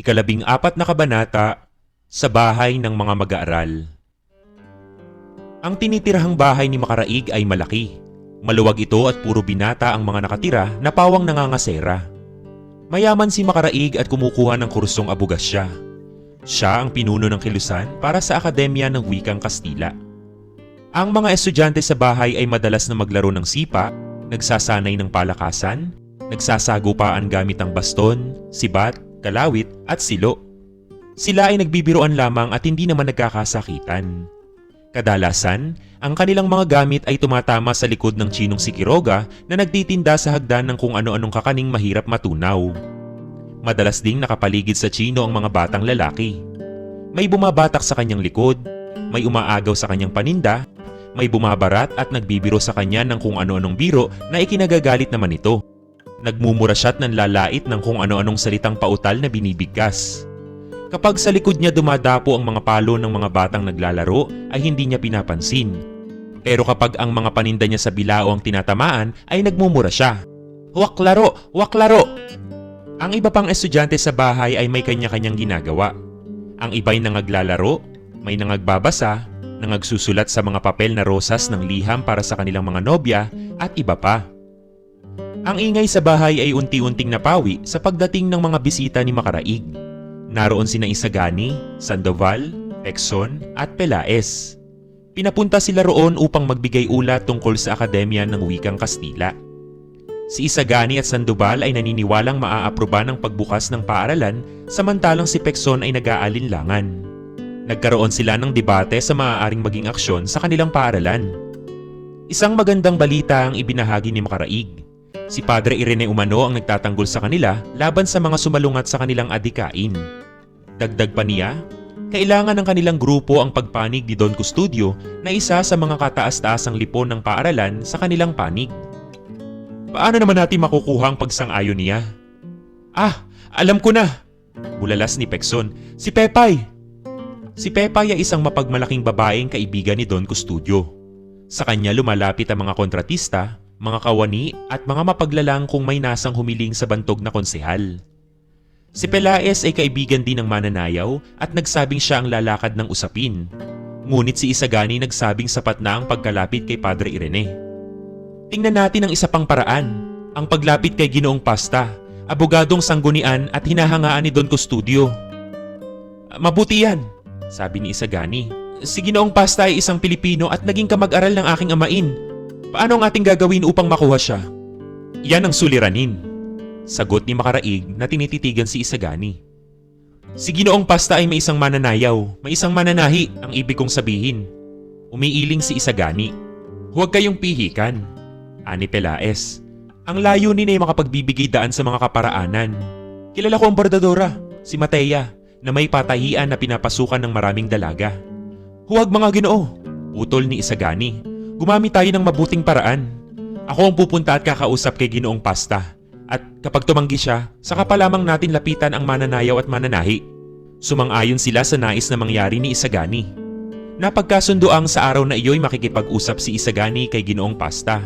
Ikalabing apat na kabanata sa bahay ng mga mag-aaral. Ang tinitirahang bahay ni Makaraig ay malaki. Maluwag ito at puro binata ang mga nakatira na pawang nangangasera. Mayaman si Makaraig at kumukuha ng kursong abugasya. Siya ang pinuno ng kilusan para sa Akademya ng Wikang Kastila. Ang mga estudyante sa bahay ay madalas na maglaro ng sipa, nagsasanay ng palakasan, nagsasagupaan gamit ang baston, sibat, kalawit at silo. Sila ay nagbibiroan lamang at hindi naman nagkakasakitan. Kadalasan, ang kanilang mga gamit ay tumatama sa likod ng chinong si Quiroga na nagtitinda sa hagdan ng kung ano-anong kakaning mahirap matunaw. Madalas ding nakapaligid sa chino ang mga batang lalaki. May bumabatak sa kanyang likod, may umaagaw sa kanyang paninda, may bumabarat at nagbibiro sa kanya ng kung ano-anong biro na ikinagagalit naman ito. Nagmumura siya at nanlalait ng kung ano-anong salitang pautal na binibigkas. Kapag sa likod niya dumadapo ang mga palo ng mga batang naglalaro ay hindi niya pinapansin. Pero kapag ang mga paninda niya sa bilao ang tinatamaan ay nagmumura siya. Huwak laro! Huwak laro! Ang iba pang estudyante sa bahay ay may kanya-kanyang ginagawa. Ang iba'y nangaglalaro, may nangagbabasa, nangagsusulat sa mga papel na rosas ng liham para sa kanilang mga nobya at iba pa. Ang ingay sa bahay ay unti-unting napawi sa pagdating ng mga bisita ni Makaraig. Naroon sina Isagani, Sandoval, Pekson at Pelaes. Pinapunta sila roon upang magbigay ulat tungkol sa Akademya ng Wikang Kastila. Si Isagani at Sandoval ay naniniwalang maaaproba ng pagbukas ng paaralan samantalang si Pekson ay nag-aalinlangan. Nagkaroon sila ng debate sa maaaring maging aksyon sa kanilang paaralan. Isang magandang balita ang ibinahagi ni Makaraig. Si Padre Irene Umano ang nagtatanggol sa kanila laban sa mga sumalungat sa kanilang adikain. Dagdag pa niya, kailangan ng kanilang grupo ang pagpanig ni Don Custodio na isa sa mga kataas-taasang lipon ng paaralan sa kanilang panig. Paano naman natin makukuha ang pagsang-ayon niya? Ah, alam ko na! Bulalas ni Pekson, si Pepay! Si Pepay ay isang mapagmalaking babaeng kaibigan ni Don Custodio. Sa kanya lumalapit ang mga kontratista, mga kawani at mga mapaglalang kung may nasang humiling sa bantog na konsehal. Si Pelaes ay kaibigan din ng mananayaw at nagsabing siya ang lalakad ng usapin. Ngunit si Isagani nagsabing sapat na ang pagkalapit kay Padre Irene. Tingnan natin ang isa pang paraan, ang paglapit kay Ginoong Pasta, abogadong sanggunian at hinahangaan ni Don Custodio. Mabuti yan, sabi ni Isagani. Si Ginoong Pasta ay isang Pilipino at naging kamag-aral ng aking amain. Paano ang ating gagawin upang makuha siya? Yan ang suliranin. Sagot ni Makaraig na tinititigan si Isagani. Si Ginoong Pasta ay may isang mananayaw, may isang mananahi ang ibig kong sabihin. Umiiling si Isagani. Huwag kayong pihikan. Ani Pelaes. Ang layunin ay makapagbibigay daan sa mga kaparaanan. Kilala ko ang bordadora, si Matea, na may patahian na pinapasukan ng maraming dalaga. Huwag mga ginoo, utol ni Isagani. Gumamit tayo ng mabuting paraan. Ako ang pupunta at kakausap kay Ginoong Pasta. At kapag tumanggi siya, saka pa lamang natin lapitan ang mananayaw at mananahi. Sumang-ayon sila sa nais na mangyari ni Isagani. Napagkasundoang sa araw na iyo'y makikipag-usap si Isagani kay Ginoong Pasta.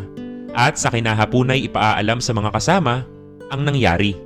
At sa kinahapunay ipaaalam sa mga kasama ang nangyari.